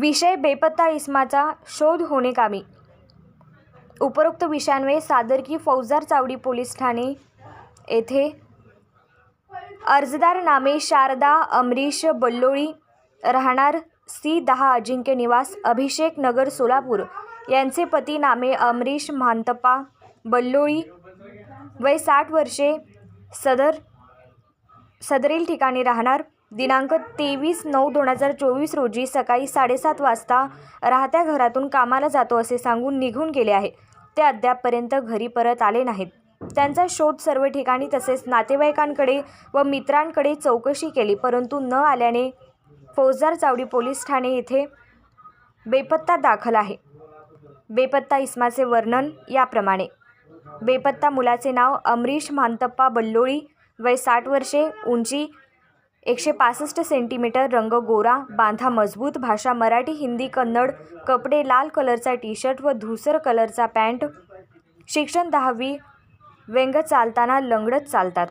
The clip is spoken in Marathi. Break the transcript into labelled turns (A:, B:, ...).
A: विषय बेपत्ता इसमाचा शोध होणे कामी. उपरोक्त विषयांवे सादर की फौजदार चावडी पोलीस ठाणे येथे अर्जदार नामे शारदा अमरीश बल्लोळी राहणार सी दहा अजिंक्य निवास अभिषेक नगर सोलापूर. यांचे पती नामे अमरीश महांतप्पा बल्लोळी वय साठ वर्षे सदर सदरील ठिकाणी राहणार. दिनांक तेवीस नऊ दोन हजार चोवीस रोजी सकाळी साडेसात वाजता राहत्या घरातून कामाला जातो असे सांगून निघून गेले आहे ते अद्यापपर्यंत घरी परत आले नाहीत. त्यांचा शोध सर्व ठिकाणी तसेच नातेवाईकांकडे व मित्रांकडे चौकशी केली परंतु न आल्याने फौजदार चावडी पोलीस ठाणे येथे बेपत्ता दाखल आहे. बेपत्ता इस्माचे वर्णन याप्रमाणे. बेपत्ता मुलाचे नाव अमरीश मांतप्पा बल्लोळी वय साठ वर्षे उंची एकशे पासष्ट सेंटीमीटर रंग गोरा बांधा मजबूत भाषा मराठी हिंदी कन्नड कपडे लाल कलरचा टी शर्ट व धुसर कलरचा पॅन्ट शिक्षण दहावी व्यंग चालताना लंगडत चालतात.